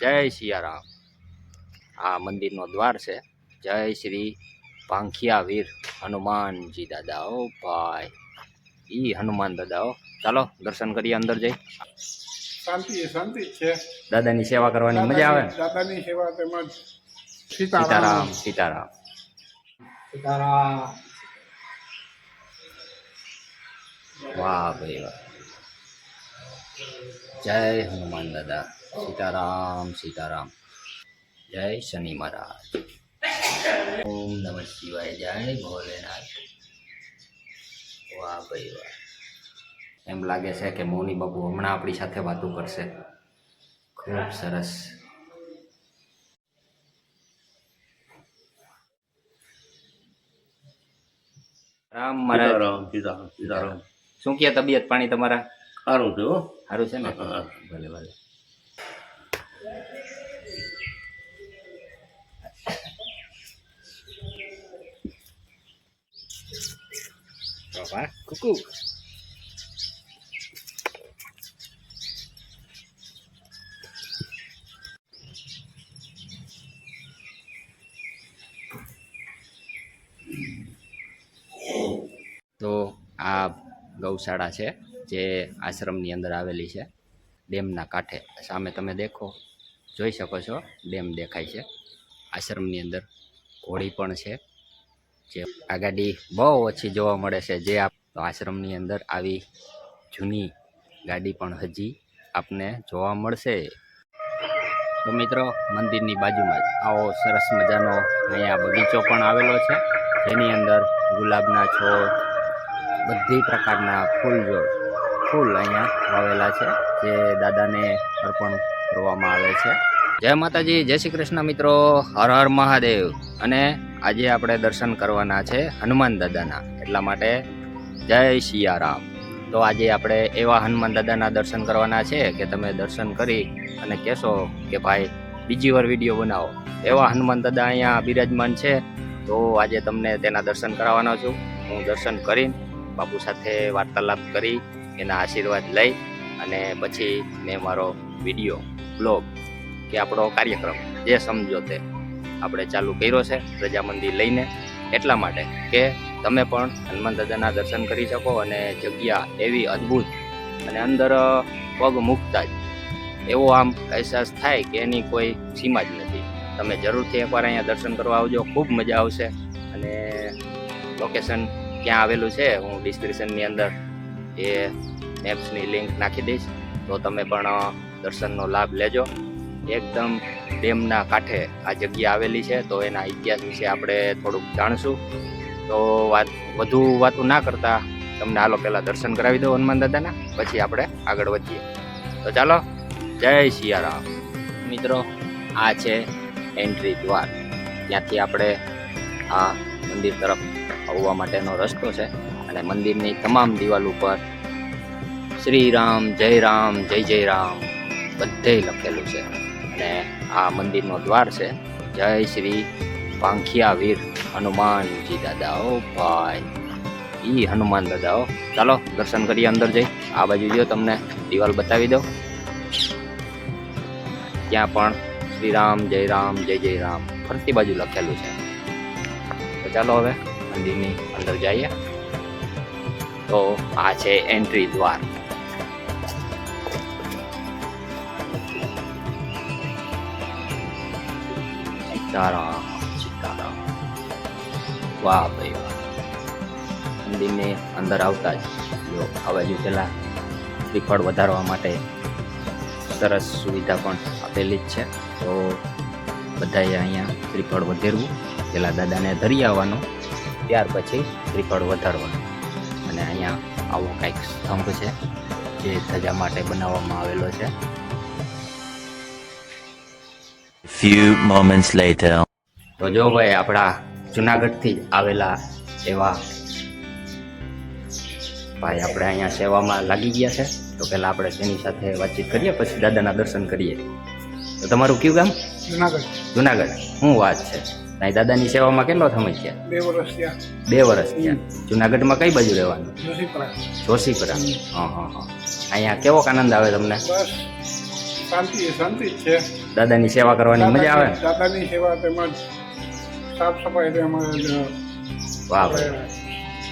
જય સિયારામ આ મંદિરનો દ્વાર છે. જય શ્રી પાંખિયા વીર હનુમાનજી દાદા ઓ ભાઈ. ઈ હનુમાન દાદા ઓ ચાલો દર્શન કરીએ અંદર જઈ. શાંતિ શાંતિ છે. દાદાની સેવા કરવાની મજા આવે. દાદાની સેવા તેમજ સીતારામ. સીતારામ સીતારામ. સીતારામ. વાહ ભાઈ વાહ. જય હનુમાન દાદા. સીતારામ સીતારામ. જય શનિ મહારાજ. ઓમ નમ શિવાય જય ભોલેનાથ. વાહ ભાઈ વાહ. એમ લાગે છે કે મૌની બાબુ હમણાં આપણી સાથે વાતો કરશે. ખૂબ સરસ. રામ મહારાજ. સીતારામ સીતારામ સીતારામ. શું કહે તબિયત પાણી તમારા? સારું છે હો. સારું છે ને? ભલે ભલે બાબા કુકુ તો આ ગૌશાળા છે, જે આશ્રમની અંદર આવેલી છે, ડેમના કાંઠે. સામે તમે દેખો, જોઈ શકો છો, ડેમ દેખાય છે. આશ્રમની અંદર ઘોડી પણ છે, જે આ ગાડી બહુ ઓછી જોવા મળે છે, જે આપ આશ્રમની અંદર આવી જૂની ગાડી પણ હજી આપને જોવા મળશે. તો મિત્રો, મંદિરની બાજુમાં જ આવો સરસ મજાનો અહીંયા બગીચો પણ આવેલો છે, જેની અંદર ગુલાબના છોડ, બધી પ્રકારના ફૂલ જો, ફૂલ અહીંયા વાવેલા છે, જે દાદાને અર્પણ કરવામાં આવે છે. જય માતાજી, જય શ્રી કૃષ્ણ મિત્રો, હર હર મહાદેવ. અને આજે આપણે દર્શન કરવાના છે હનુમાન દાદાના, એટલા માટે જય સિયારામ તો આજે આપણે એવા હનુમાન દાદાના દર્શન કરવાના છે કે તમે દર્શન કરી અને કહેશો કે ભાઈ, બીજી વાર વીડિયો બનાવો. એવા હનુમાન દાદા અહીંયા બિરાજમાન છે. તો આજે તમને તેના દર્શન કરાવવાનો છું. હું દર્શન કરીને બાપુ સાથે વાર્તાલાપ કરી, એના આશીર્વાદ લઈ અને પછી મેં મારો વીડિયો, બ્લોગ કે આપણો કાર્યક્રમ જે સમજો તે આપણે ચાલુ કર્યો છે, પ્રજામંદિર લઈને. એટલા માટે કે તમે પણ હનુમાન દાદાના દર્શન કરી શકો અને જગ્યા એવી અદ્ભુત અને અંદર પગ મૂકતા જ. એવો આમ અહેસાસ થાય કે એની કોઈ સીમા જ નથી. તમે જરૂરથી એકવાર અહીંયા દર્શન કરવા આવજો, ખૂબ મજા આવશે. અને લોકેશન ક્યાં આવેલું છે, હું ડિસ્ક્રિપ્શનની અંદર એ મેપ્સની લિંક નાખી દઈશ. તો તમે પણ દર્શનનો લાભ લેજો. એકદમ ડેમના કાંઠે આ જગ્યા આવેલી છે, તો એના ઇતિહાસ વિશે આપણે થોડુંક જાણશું. તો વાત, વધુ વાતું ના કરતા તમને હાલો પહેલાં દર્શન કરાવી દો હનુમાન દાદાના, પછી આપણે આગળ વધીએ. તો ચાલો, જય સિયારામ મિત્રો, આ છે એન્ટ્રી દ્વાર. ત્યાંથી આપણે આ મંદિર તરફ આવવા માટેનો રસ્તો છે અને મંદિરની તમામ દિવાલ ઉપર શ્રી રામ, જય રામ, જય જય રામ બધે લખેલું છે. અને આ મંદિરનો દ્વાર છે. જય શ્રી પાંખિયા વીર હનુમાનજી દાદા ઓ ભાઈ. એ હનુમાન દાદા ઓ ચાલો, દર્શન કરીએ અંદર જઈ. આ બાજુ જો તમને દિવાલ બતાવી દઉં. ત્યાં પણ શ્રી રામ, જય રામ, જય જય રામ. ફરતી બાજુ લખેલું છે. તો ચાલો હવે મંદિરની અંદર જઈએ. તો આ છે એન્ટ્રી દ્વાર. સીતારામ વાહ ભાઈ વાહ. મંદિરને અંદર આવતા જ આ બાજુ પેલા શ્રીફળ વધારવા માટે સરસ સુવિધા પણ આપેલી જ છે. તો બધાએ અહીંયા શ્રીફળ વધેરવું પહેલાં દાદાને ધરી આવવાનું ત્યાર પછી શ્રીફળ વધારવાનું. અને અહીંયા આવો કંઈક સ્તંભ છે જે ધજા માટે બનાવવામાં આવેલો છે. Few moments later. તો જો ભાઈ આપણા જુનાગઢથી આવેલા એવા ભાઈ આપણે અહીંયા સેવામાં લાગી ગયા છે. તો પહેલાં આપણે તેની સાથે વાતચીત કરીએ પછી દાદાના દર્શન કરીએ. તો તમારું કયું ગામ? જુનાગઢ. જુનાગઢ. શું વાત છે? અહીં દાદાની સેવામાં કેટલો સમય છે બે વર્ષ થયા. બે વર્ષ થયા. જુનાગઢમાં કઈ બાજુ રહેવાનું? જોશીપુરા. હા હા હા. અહીંયા કેવો આનંદ આવે તમને? શાંતિ શાંતિ છે. દાદાની સેવા કરવાની મજા આવે દાદાની સેવા તેમજ સાફ સફાઈ વાહ આપણે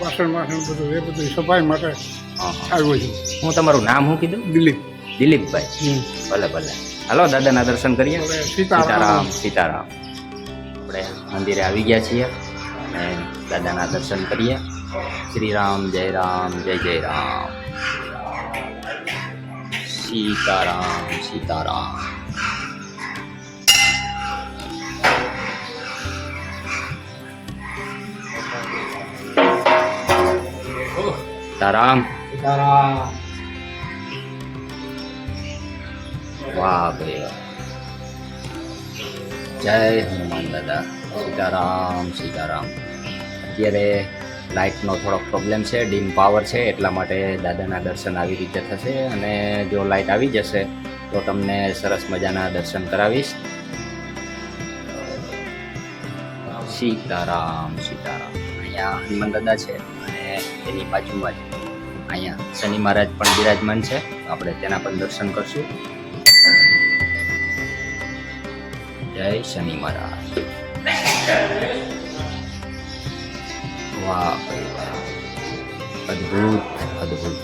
વાસણ વાસણ બધું એ બધું સફાઈ માટે. આવ્યો છું. હું તમારું નામ શું કીધું? દિલીપ. દિલીપભાઈ. ભલે ભલે. હાલો દાદાના દર્શન કરીએ. સીતારામ સીતારામ. આપણે મંદિરે આવી ગયા છીએ અને દાદાના દર્શન કરીએ. શ્રી રામ જય રામ જય જય રામ. સીતારામ સીતારામ. સીતારામ સીતારામ વાહ ભાઈ જય હનુમાન દાદા સીતારામ સીતારામ અત્યારે લાઇટનો થોડોક પ્રોબ્લેમ છે ડીમ પાવર છે એટલા માટે દાદાના દર્શન આવી રીતે થશે અને જો લાઇટ આવી જશે તો તમને સરસ મજાના દર્શન કરાવીશ. સીતારામ સીતારામ. અહીંયા હનુમાન દાદા છે અને એની બાજુમાં જ અહીંયા શનિ મહારાજ પણ બિરાજમાન છે. આપણે તેના પણ દર્શન કરશું. જય શનિ મહારાજ. વાહ. અદ્ભુત અદ્ભુત.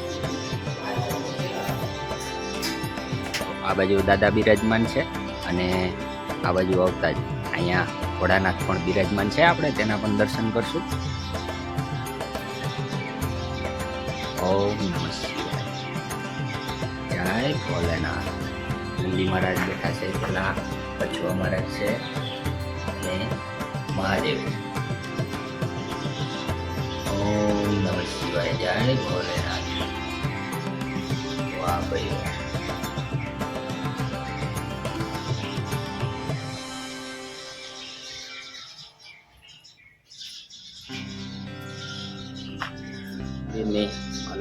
આ બાજુ દાદા બિરાજમાન છે અને આ બાજુ આવતા જ અહીંયા ભોળાનાથ પણ બિરાજમાન છે આપણે, તેના પણ દર્શન કરશું. ઓમ જય ભોલેનાથ. નંદી મહારાજ બેઠા છે, પેલા કચ્છવા મહારાજ છે અને મહાદેવ. ઓમ નમઃ શિવાય, જય ભોલેનાથ. વાહ ભાઈ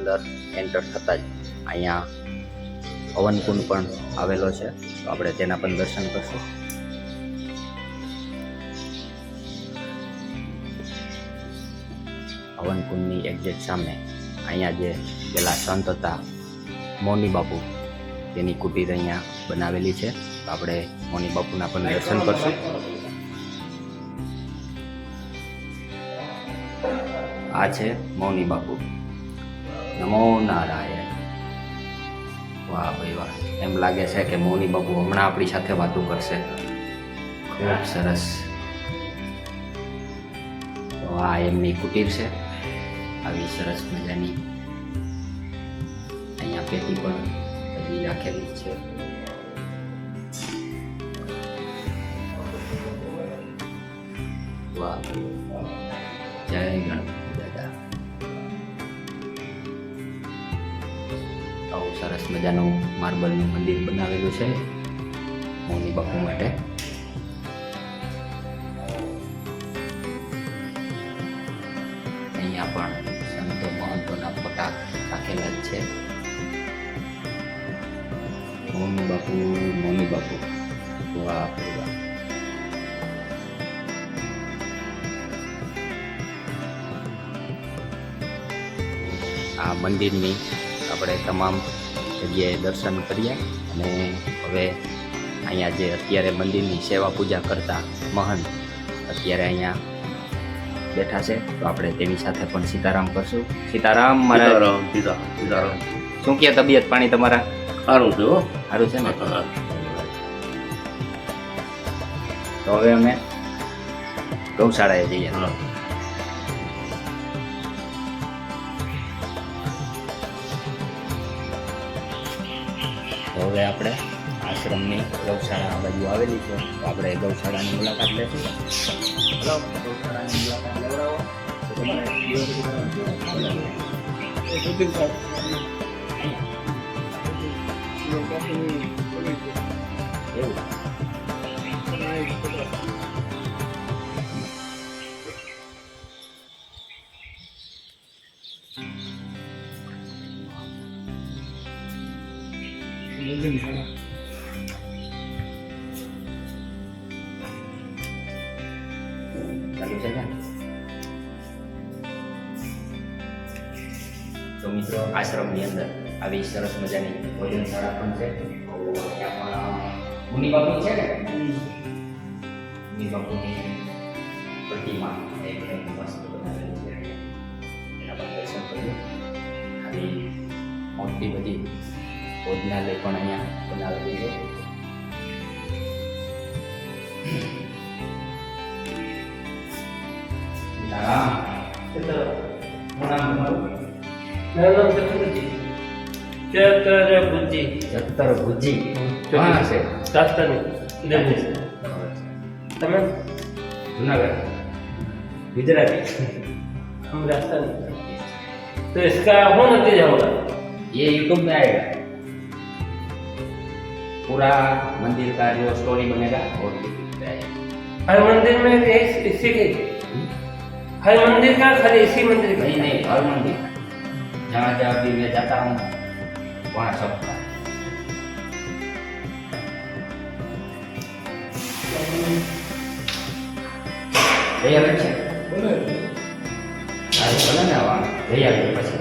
અંદર એન્ટર થતાં જ અહીંયા હવનકુંડ પણ આવેલો છે. તો આપણે તેના પણ દર્શન કરશું. હવનકુંડની એક્ઝેક્ટ સામે અહીંયા જે પેલા સંત હતા, મૌની બાપુ, તેની કુટીર અહીંયા બનાવેલી છે. તો આપણે મૌની બાપુના પણ દર્શન કરશું. આ છે મૌની બાપુ. નમો નારાયણ વાહ ભાઈ વાહ. એમ લાગે છે કે મૌની બાપુ હમણાં આપણી સાથે વાતો કરશે. ખૂબ સરસ. તો આ એમની કુટીર છે. આવી સરસ મજાની. અહીંયા પેટી પણ હજી રાખેલી છે. વાહ. જય ગણપતિ મજાનું માર્બલનું મંદિર બનાવેલું છે મોની બાપુ માટે. અહીંયા પણ સંતો મહંતોના ફોટા રાખેલા છે. મોની બાપુ મોની બાપુ આ મંદિરની આપણે તમામ જગ્યાએ દર્શન કર્યા અને હવે અહીંયા જે અત્યારે મંદિરની સેવા પૂજા કરતા મહંત અત્યારે અહીંયા બેઠા છે તો આપણે તેની સાથે પણ સીતારામ કરશું. સીતારામ મારા સીતારામ શું કે તબિયત પાણી તમારા? સારું છે હો. સારું છે ને? તો હવે અમે ગૌશાળાએ જઈએ. હવે આપણે આશ્રમની ગૌશાળા આ બાજુ આવેલી છે. તો આપણે ગૌશાળાની મુલાકાત લેશું. ગૌશાળાની મુલાકાત લેવડાવો. તો તમારે તો મિત્રો આશ્રમની અંદર આવી સરસ મજાની ભોજનશાળા પણ છે તો ત્યાં પણ મુનિ બાપુ છે ને મુનિ બાપુની પ્રતિમા એકદમ મસ્ત બનાવેલી છે એના પર દર્શન કર્યું આવી મોટી બધી ભોજનાલય પણ અહીંયા બનાવેલી છે સીતારામ શું નામ તમારું મારું નામ ચતુર્જી ચતુર બુદ્ધિ જત્તર ભુજી ક્યાં છે શાસ્ત્રની દેવું છે તમે जूनागढ़ गुजराती हम राजस्थान तो इसका हो नतीजा होगा ये यूट्यूब में आएगा पूरा मंदिर का जो स्टोरी बनेगा और YouTube पे आएगा हर मंदिर में इस, इसी के हर मंदिर का खाली इसी मंदिर का नहीं नहीं हर मंदिर जहाँ जहाँ भी मैं जाता हूँ वहाँ सब का જઈ આવે છે હા, એ ભલે ને વાંધો. જઈ આવે પછી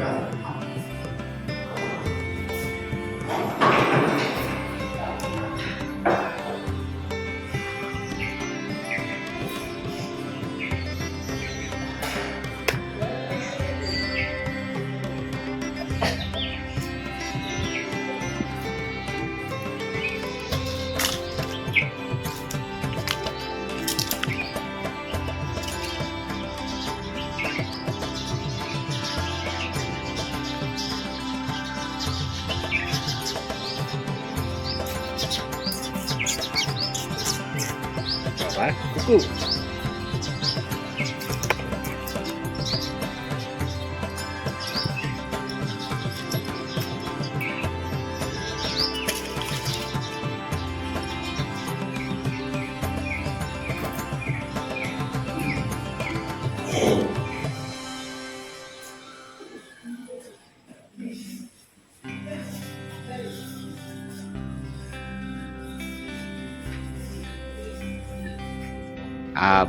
આ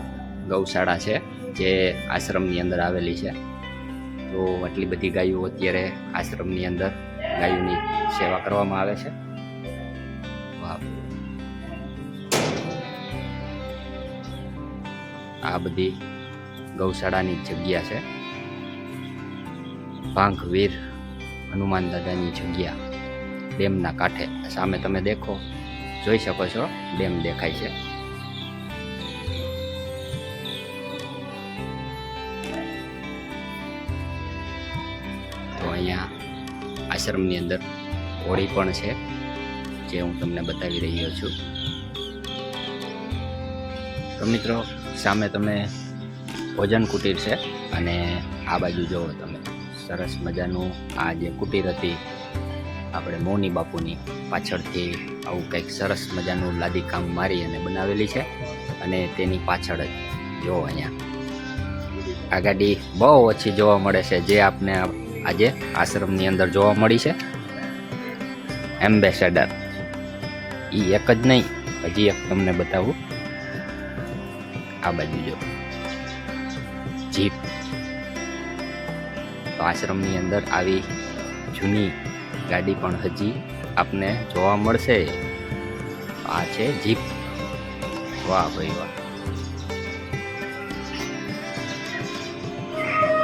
ગૌશાળા છે, જે આશ્રમની અંદર આવેલી છે. તો આટલી બધી ગાયો અત્યારે આશ્રમની અંદર ગાયોની સેવા કરવામાં આવે છે. આ બધી ગૌશાળાની જગ્યા છે. ભાંખવીર હનુમાન દાદાની જગ્યા, ડેમના કાંઠે. સામે તમે દેખો, જોઈ શકો છો, ડેમ દેખાય છે. આશ્રમની અંદર હોળી પણ છે, જે હું તમને બતાવી રહ્યો છું. તો મિત્રો, સામે તમે ભોજન કુટીર છે અને આ બાજુ જુઓ તમે સરસ મજાનું આ જે કુટીર હતી, આપણે મૌની બાપુની પાછળથી આવું કંઈક સરસ મજાનું લાદી કામ મારી અને બનાવેલી છે અને તેની પાછળ જ જુઓ અહીંયા આ ગાડી બહુ ઓછી જોવા મળે છે, જે આપને આજે આશ્રમની અંદર જોવા મળી છે. એમ્બેસેડર એ એક જ નહીં, હજી એક તમને બતાવું. આ બાજુ જો. જીપ. તો આશ્રમની અંદર આવી જૂની ગાડી પણ હજી આપને જોવા મળશે. આ છે જીપ. વાહ ભાઈ વાહ.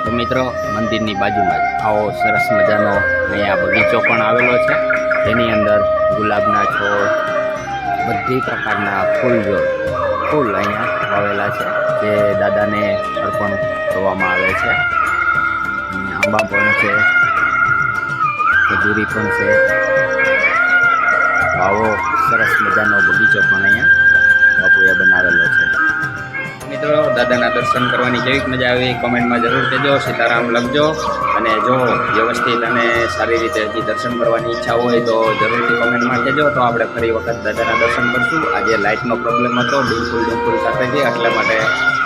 તો મિત્રો, મંદિરની બાજુમાં જ આવો સરસ મજાનો અહીંયા બગીચો પણ આવેલો છે. તેની અંદર ગુલાબના છોડ, બધી પ્રકારના ફૂલ જો ફૂલ અહીંયા વાવેલા છે, જે દાદાને અર્પણ કરવામાં આવે છે. આંબા પણ છે, ખજૂરી પણ છે. આવો સરસ મજાનો બગીચો પણ અહીંયા બાપુએ બનાવેલો છે. મિત્રો, દાદાના દર્શન કરવાની જેવી મજા આવી, કોમેન્ટમાં જરૂર કહેજો, સીતારામ લખજો, અને જો વ્યવસ્થિત અને સારી રીતે હજી દર્શન કરવાની ઈચ્છા હોય તો જરૂરથી કોમેન્ટમાં કહેજો. તો આપણે ફરી વખત દાદાના દર્શન કરશું. આજે લાઇટનો પ્રોબ્લેમ હતો, બિલકુલ બિલકુલ સાથે છે એટલા માટે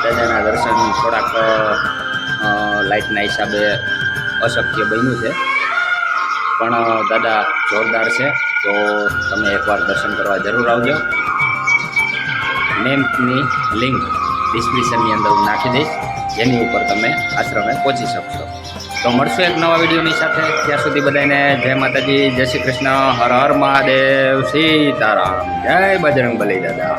દાદાના દર્શન થોડાક લાઇટના હિસાબે અશક્ય બન્યું છે. પણ દાદા જોરદાર છે, તો તમે એકવાર દર્શન કરવા જરૂર આવજો. મેમની લિંક ડિસ્ક્રિપ્શનની અંદર હું નાખી દઈશ. જેની ઉપર તમે આશ્રમે પહોંચી શકશો. તો મળશું એક નવા વિડીયોની સાથે. ત્યાં સુધી બધાને જય માતાજી, જય શ્રી કૃષ્ણ. હર હર મહાદેવ, સીતારામ. જય બજરંગ બલી દાદા.